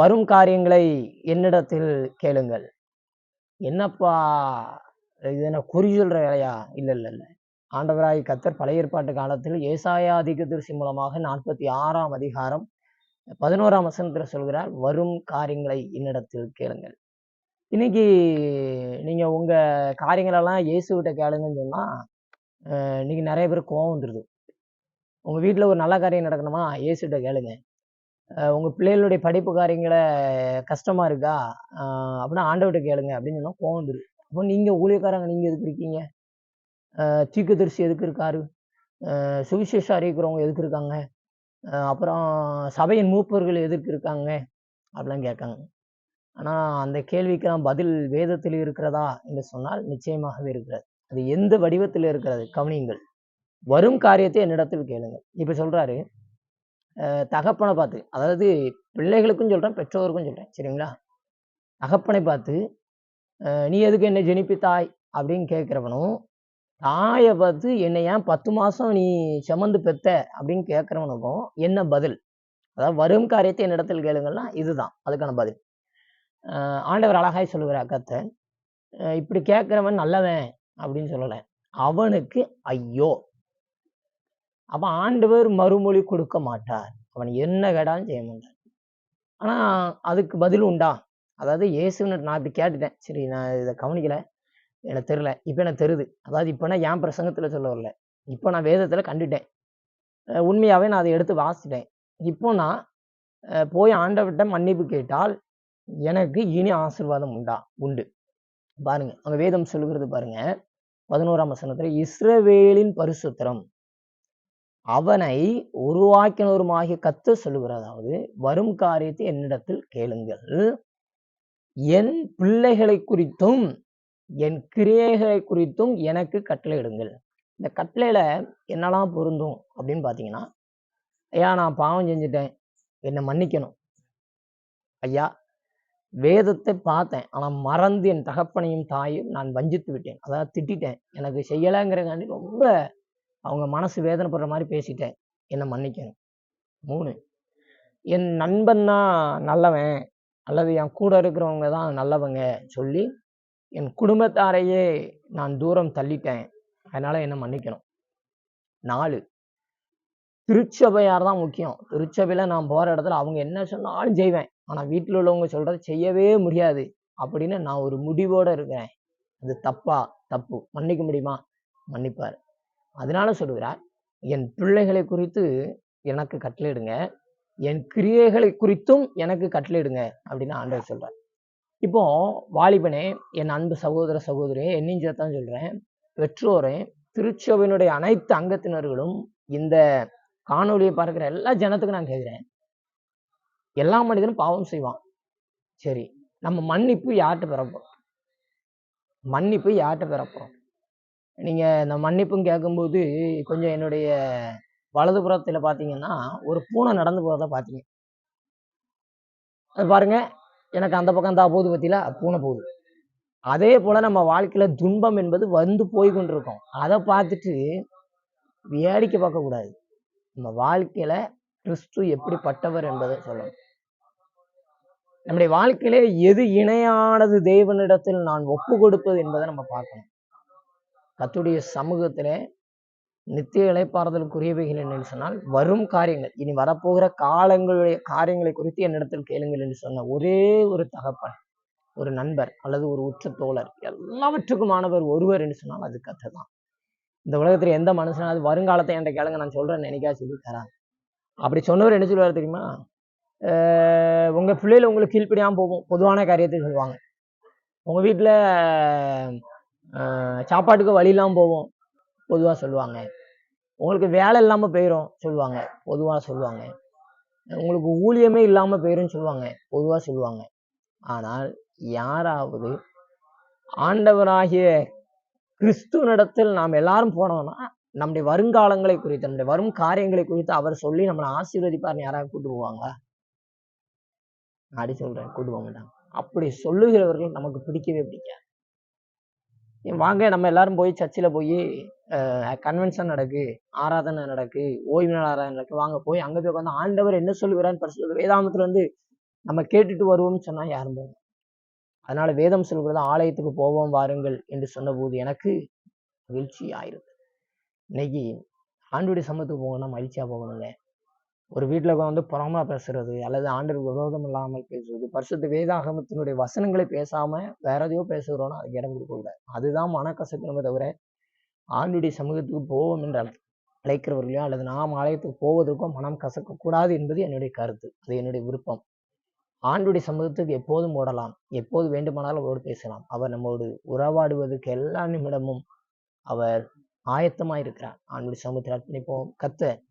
வரும் காரியங்களை என்னிடத்தில் கேளுங்கள். என்னப்பா இது என்ன குறி சொல்ற வேலையா? இல்லை இல்லை இல்லை. ஆண்டவராய் கத்தர் பழைய ஏற்பாட்டு காலத்தில் ஏசாயா அதிகதரிசி மூலமாக நாற்பத்தி ஆறாம் அதிகாரம் பதினோராம் வசனத்தில் சொல்கிறார் வரும் காரியங்களை என்னிடத்தில் கேளுங்கள். இன்னைக்கு நீங்கள் உங்கள் காரியங்களெல்லாம் இயேசுகிட்ட கேளுங்கன்னு சொன்னால் இன்னைக்கு நிறைய பேர் கோவம் வந்துடுது உங்கள் வீட்டில் ஒரு நல்ல காரியம் நடக்கணுமா? இயேசுகிட்ட கேளுங்க. உங்கள் பிள்ளைகளுடைய படிப்பு காரியங்களை கஷ்டமாக இருக்கா அப்படின்னா ஆண்டவர்கிட்ட கேளுங்க அப்படின்னு சொன்னால் கோவம் வந்துடும் அப்போ நீங்கள் ஊழியக்காரங்க நீங்கள் எதுக்கு இருக்கீங்க? அஹ் எதுக்கு இருக்காரு? சுவிசேஷம் அறிவிக்கிறவங்க எதுக்கு இருக்காங்க? அப்புறம் சபையின் மூப்பர்கள் எதுக்கு இருக்காங்க? அப்படிலாம் கேட்காங்க. ஆனால் அந்த கேள்விக்கெல்லாம் பதில் வேதத்தில் இருக்கிறதா என்று சொன்னால் நிச்சயமாகவே இருக்கிறது. அது எந்த வடிவத்தில் இருக்கிறது? கவனியுங்கள். வரும் காரியத்தை என்னிடத்தில் கேளுங்க இப்போ சொல்கிறாரு தகப்பனை பார்த்து அதாவது பிள்ளைகளுக்கும் சொல்கிறேன் பெற்றோருக்கும் சொல்கிறேன் சரிங்களா? தகப்பனை பார்த்து நீ எதுக்கு என்னை ஜெனிப்பித்தாய்? அப்படின்னு கேட்குறவனும் தாயை பார்த்து என்னை ஏன் பத்து மாதம் நீ சுமந்து பெத்த? அப்படின்னு கேட்குறவனுக்கும் என்ன பதில்? அதாவது வரும் காரியத்தை என்னிடத்தில் கேளுங்கன்னா இதுதான் அதுக்கான பதில். ஆண்டவர் அழகாய் சொல்லுகிற அக்கத்தை இப்படி கேட்குறவன் நல்லவன் அப்படின்னு சொல்லலை. அவனுக்கு ஐயோ அப்போ ஆண்டவர் மறுமொழி கொடுக்க மாட்டார். அவன் என்ன கேட்டாலும் செய்ய மாட்டார். ஆனால் அதுக்கு பதில் உண்டா? அதாவது இயேசுன்னு நான் இப்படி கேட்டுட்டேன். சரி நான் இதை கவனிக்கல. எனக்கு தெரியல. இப்போ எனக்கு தெரியுது. அதாவது இப்போ நான் என் பிரசங்கத்தில் சொல்ல வரல. இப்போ நான் வேதத்தில் கண்டுட்டேன். உண்மையாகவே நான் அதை எடுத்து வாசிட்டேன் இப்போ நான் போய் ஆண்டவர்கிட்ட மன்னிப்பு கேட்டால் எனக்கு இனி ஆசீர்வாதம் உண்டா? உண்டு. பாருங்க அங்கே வேதம் சொல்லுகிறது பாருங்க. பதினோராம் வசனத்தில் இஸ்ரவேலின் பரிசுத்திரம் அவனை உருவாக்கினவருமாகிய கத்து சொல்லுகிறதாவது வரும் காரியத்தை என்னிடத்தில் கேளுங்கள். என் பிள்ளைகளை குறித்தும் என் கிரியைகளை குறித்தும் எனக்கு கட்டளையிடுங்கள் இந்த கட்டளையில என்னெல்லாம் பொருந்தும் அப்படின்னு பார்த்தீங்கன்னா ஐயா நான் பாவம் செஞ்சுட்டேன். என்னை மன்னிக்கணும். ஐயா வேதத்தை பார்த்தேன். ஆனால் மறந்து என் தகப்பனையும் தாயும் நான் வஞ்சித்து விட்டேன். அதாவது திட்டிட்டேன். எனக்கு செய்யலைங்கிறங்காண்டி ரொம்ப அவங்க மனசு வேதனைப்படுற மாதிரி பேசிட்டேன். என்னை மன்னிக்கணும். மூணு என் நண்பன் தான் நல்லவன் அல்லது என் கூட இருக்கிறவங்க தான் நல்லவங்க சொல்லி என் குடும்பத்தாரையே நான் தூரம் தள்ளிட்டேன். அதனால என்னை மன்னிக்கணும். நாலு திருச்சபையார் தான் முக்கியம். திருச்சபையில் நான் போகிற இடத்துல அவங்க என்ன சொன்னாலும் செய்வேன். ஆனால் வீட்டில் உள்ளவங்க சொல்கிறத செய்யவே முடியாது. அப்படின்னு நான் ஒரு முடிவோடு இருக்கிறேன். அது தப்பா? தப்பு. மன்னிக்க முடியுமா? மன்னிப்பார். அதனால சொல்லுகிறார் என் பிள்ளைகளை குறித்து எனக்கு கட்டளையிடுங்க என் கிரியைகளை குறித்தும் எனக்கு கட்டளையிடுங்க அப்படின்னு ஆண்டவர் சொல்றார். இப்போ வாலிபனே என் அன்பு சகோதர சகோதரி என்னையும் சேர்த்தான் சொல்றேன். பெற்றோரே திருச்சபையினுடைய அனைத்து அங்கத்தினர்களும் இந்த காணொலியை பார்க்குற எல்லா ஜனத்துக்கும் நான் கேட்குறேன். எல்லா மனிதனும் பாவம் செய்வான். சரி நம்ம மன்னிப்பு யார்கிட்ட பெறப்போறோம் மன்னிப்பு யார்கிட்ட பெறப்போறோம் நீங்கள் இந்த மன்னிப்பும் கேட்கும்போது கொஞ்சம் என்னுடைய வலதுபுறத்துல பார்த்தீங்கன்னா ஒரு பூனை நடந்து போகிறத பார்த்தீங்க அது பாருங்க எனக்கு அந்த பக்கம் தான் போகுது பத்தியில பூனை போகுது. அதே போல நம்ம வாழ்க்கையில் துன்பம் என்பது வந்து போய் கொண்டிருக்கோம் அதை பார்த்துட்டு வேடிக்கை பார்க்கக்கூடாது நம்ம வாழ்க்கையில கிறிஸ்து எப்படிப்பட்டவர் என்பதை சொல்லணும். நம்முடைய வாழ்க்கையிலே எது இணையானது தேவனிடத்தில் நான் ஒப்பு கொடுப்பது என்பதை நம்ம பார்க்கணும். கத்துடைய சமூகத்திலே நித்திய இழைப்பாறுதலுக்குரியவைகள் என்னென்னு சொன்னால் வரும் காரியங்கள். இனி வரப்போகிற காலங்களுடைய காரியங்களை குறித்து என்னிடத்தில் கேளுங்கள் என்று சொன்ன ஒரே ஒரு தகப்பன் ஒரு நண்பர் அல்லது ஒரு உற்ற தோழர் எல்லாவற்றுக்குமானவர் ஒருவர் என்று சொன்னால் அது கத்தை தான். இந்த உலகத்தில் எந்த மனுஷனாவது வருங்காலத்தை என்கிட்ட கேளுங்க நான் சொல்கிறேன் நினைக்கா சொல்லி தராங்க அப்படி சொன்னவர் என்ன சொல்லுவார் தெரியுமா? உங்கள் பிள்ளையில உங்களுக்கு கீழ்ப்படியாம போகும் பொதுவான காரியத்தை சொல்லுவாங்க. உங்கள் வீட்டில் சாப்பாட்டுக்கு வழி இல்லாமல் போவோம் பொதுவா சொல்லுவாங்க. உங்களுக்கு வேலை இல்லாம போயிடும் சொல்லுவாங்க பொதுவா சொல்லுவாங்க. உங்களுக்கு ஊழியமே இல்லாம போயிடும் சொல்லுவாங்க பொதுவா சொல்லுவாங்க. ஆனால் யாராவது ஆண்டவராகிய கிறிஸ்துவனிடத்தில் நாம் எல்லாரும் போனோம்னா நம்முடைய வருங்காலங்களை குறித்து நம்முடைய வரும் காரியங்களை குறித்து அவர் சொல்லி நம்மளை ஆசீர்வதிப்பார்னு யாராவது கூட்டு போவாங்க அப்படி சொல்றேன் கூட்டு போக மாட்டாங்க. அப்படி சொல்லுகிறவர்கள் நமக்கு பிடிக்கவே பிடிக்காது. வாங்க நம்ம எல்லாரும் போய் சர்ச்சில் போய் கன்வென்ஷன் நடக்கு ஆராதனை நடக்கு ஓய்வு நாள் ஆராதனை நடக்கு வாங்க போய் அங்கே போய் உட்காந்து ஆண்டவர் என்ன சொல்லுகிறான்னு பரிசுத்த வேதாமத்துல வந்து நம்ம கேட்டுட்டு வருவோம்னு சொன்னா யாரும் போகும் அதனால வேதம் சொல்கிறது ஆலயத்துக்கு போவோம் வாருங்கள் என்று சொன்னபோது எனக்கு மகிழ்ச்சி ஆயிருது இன்னைக்கு ஆண்டுடைய சமத்துக்கு போகணும்னா மகிழ்ச்சியா போகணுங்க ஒரு வீட்டில் வந்து புறமா பேசுறது அல்லது ஆண்டு விரோதம் இல்லாமல் பேசுறது பரிசுத்த வேதாகமத்தினுடைய வசனங்களை பேசாம வேற எதையோ பேசுகிறோன்னா அதுக்கு இடம் கொடுக்கக்கூடாது அதுதான் மனக்கசக்கணுமே தவிர ஆண்டுடைய சமூகத்துக்கு போவோம் என்று அழை- அழைக்கிறவர்களையோ அல்லது நாம் ஆலயத்துக்கு போவதற்கோ மனம் கசக்கக்கூடாது என்பது என்னுடைய கருத்து. அது என்னுடைய விருப்பம். ஆண்டுடைய சமூகத்துக்கு எப்போதும் ஓடலாம். எப்போது வேண்டுமானாலும் அவரோடு பேசலாம். அவர் நம்மோடு உறவாடுவதற்கு எல்லா நிமிடமும் அவர் ஆயத்தமாக இருக்கிறார் ஆண்டுடைய சமூகத்தில் அர்ப்பணிப்போம். கத்த